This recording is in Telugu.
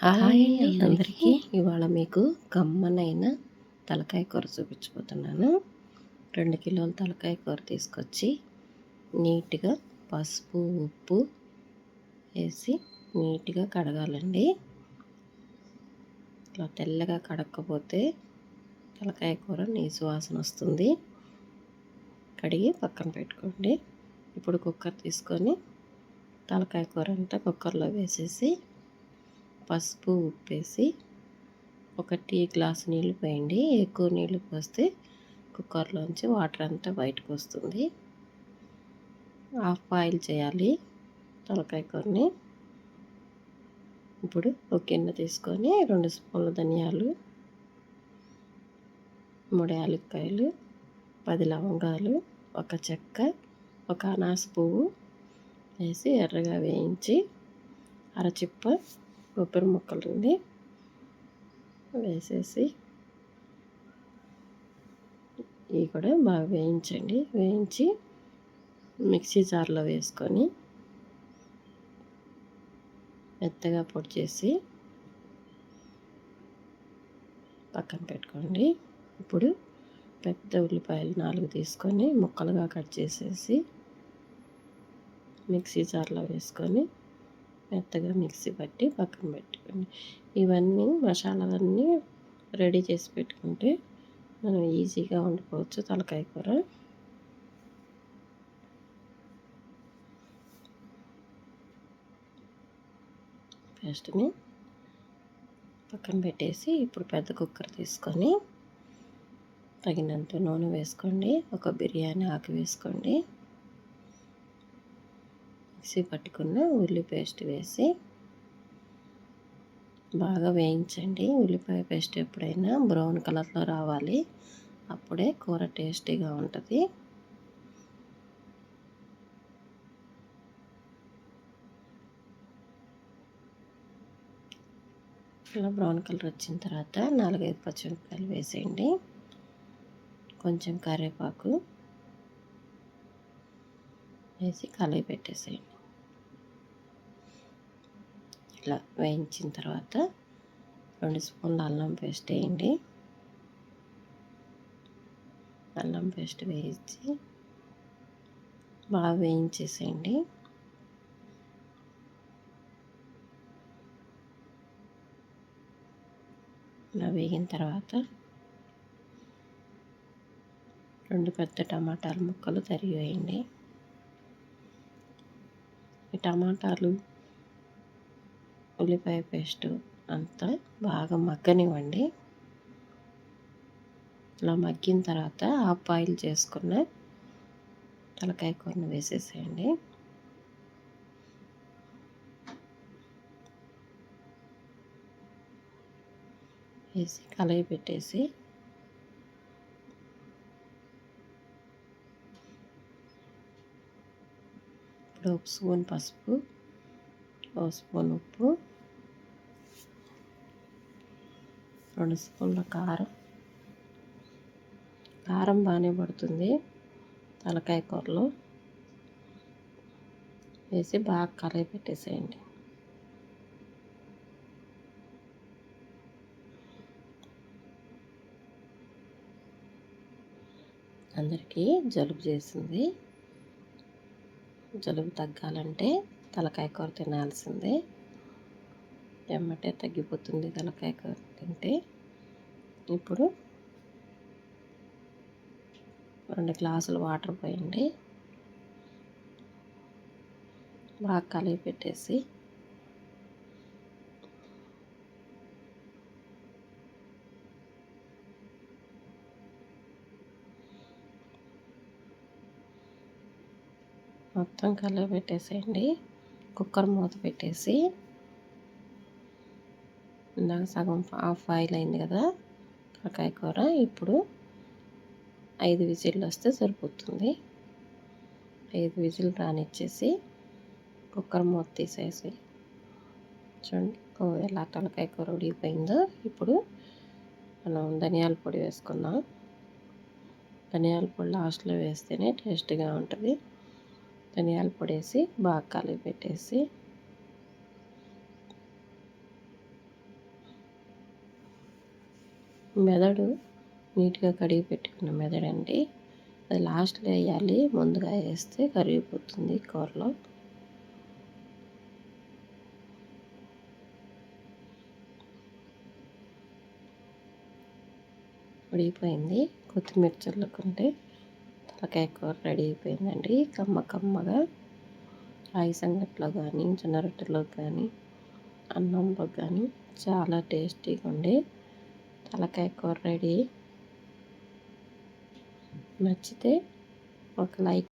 హాయ్ అందరికీ. ఇవాళ మీకు కమ్మనైన తలకాయ కూర చూపించబోతున్నాను. రెండు కిలోల తలకాయ కూర తీసుకొచ్చి నీట్గా పసుపు ఉప్పు వేసి నీట్గా కడగాలండి. ఇలా తెల్లగా కడక్కపోతే తలకాయ కూర నీసు వాసన వస్తుంది. కడిగి పక్కన పెట్టుకోండి. ఇప్పుడు కుక్కర్ తీసుకొని తలకాయ కూర అంతా కుక్కర్లో వేసేసి పసుపు ఉప్పేసి ఒక టీ గ్లాస్ నీళ్ళు పోయండి. ఎక్కువ నీళ్ళు పోస్తే కుక్కర్లోంచి వాటర్ అంతా బయటకు వస్తుంది. హాఫ్ బాయిల్ చేయాలి తలకాయ కొన్ని ఇప్పుడు ఒక గిన్నె తీసుకొని రెండు స్పూన్ల ధనియాలు మూడు యాలక్కాయలు పది లవంగాలు ఒక చెక్క ఒక అనాస పువ్వు వేసి ఎర్రగా వేయించి అరచిప్ప కొబ్బరి ముక్కలండి వేసేసి ఇవి కూడా బాగా వేయించండి. వేయించి మిక్సీ జార్లో వేసుకొని మెత్తగా పొడి చేసి పక్కన పెట్టుకోండి. ఇప్పుడు పెద్ద ఉల్లిపాయలు నాలుగు తీసుకొని ముక్కలుగా కట్ చేసేసి మిక్సీ జార్లో వేసుకొని మెత్తగా మిక్సీ పట్టి పక్కన పెట్టుకోండి. ఇవన్నీ మసాలాలన్నీ రెడీ చేసి పెట్టుకుంటే మనం ఈజీగా వండుకోవచ్చు తలకాయ కూర. పేస్ట్ని పక్కన పెట్టేసి ఇప్పుడు పెద్ద కుక్కర్ తీసుకొని తగినంత నూనె వేసుకోండి. ఒక బిర్యానీ ఆకు వేసుకోండి. మిక్సీ పట్టుకున్న ఉల్లి పేస్ట్ వేసి బాగా వేయించండి. ఉల్లిపాయ పేస్ట్ ఎప్పుడైనా బ్రౌన్ కలర్లో రావాలి. అప్పుడే కూర టేస్టీగా ఉంటుంది. ఇలా బ్రౌన్ కలర్ వచ్చిన తర్వాత నాలుగైదు పచ్చిమిరపకాయలు వేసేయండి. కొంచెం కరివేపాకు వేసి కలయి పెట్టేసేయండి. ఇట్లా వేయించిన తర్వాత రెండు స్పూన్లు అల్లం పేస్ట్ వేయండి. అల్లం పేస్ట్ వేయించి బాగా వేయించేసేయండి. ఇలా వేగిన తర్వాత రెండు పెద్ద టమాటాలు ముక్కలు తరిగి వేయండి. ఈ టమాటాలు ఉల్లిపాయ పేస్టు అంతా బాగా మగ్గనివ్వండి. ఇలా మగ్గిన తర్వాత హాఫ్ ఆయిల్ చేసుకున్న తలకాయ కూరను వేసేసేయండి. వేసి కలయి పెట్టేసి ఇప్పుడు ఒక స్పూన్ పసుపు ఒక స్పూన్ ఉప్పు రెండు స్పూన్ల కారం. కారం బాగానే పడుతుంది తలకాయ కూరలో. వేసి బాగా కలయి పెట్టేసేయండి. అందరికీ జలుబు చేసింది. జలుబు తగ్గాలంటే తలకాయ కూర తినాల్సిందే. ఎమ్మటే తగ్గిపోతుంది తలకాయ కూర తింటే. ఇప్పుడు రెండు గ్లాసులు వాటర్ పోయండి. బాగా కలిపి పెట్టేసి మొత్తం కలిపి పెట్టేసేయండి. కుక్కర్ మూత పెట్టేసి ఇందాక సగం హాఫ్ ఆయిల్ అయింది కదా కాకాయ కూర. ఇప్పుడు ఐదు విజిల్లు వస్తే సరిపోతుంది. ఐదు విజిల్ రానిచ్చేసి కుక్కర్ మూత తీసేసి చూడండి ఎలా తలకాయ కూర ఉడిగిపోయిందో ఇప్పుడు మనం ధనియాల పొడి వేసుకుందాం. ధనియాల పొడి లాస్ట్లో వేస్తేనే టేస్ట్గా ఉంటుంది. ధనియాల పొడి వేసి బాగా కలిపి పెట్టేసి. మెదడు నీట్గా కడిగి పెట్టుకున్న మెదడు అండి. అది లాస్ట్లో వేయాలి. ముందుగా వేస్తే కరిగిపోతుంది కూరలో. ఉడిగిపోయింది కొత్తిమీర చల్లుకుంటే తలకాయ కూర రెడీ అయిపోయిందండి. కమ్మ కమ్మగా రాగి సంగట్లో కానీ జొన్న రొట్టెలో కానీ అన్నంలో కానీ చాలా టేస్టీగా ఉండే తలకాయ కూర రెడీ. నచ్చితే ఒక లైక్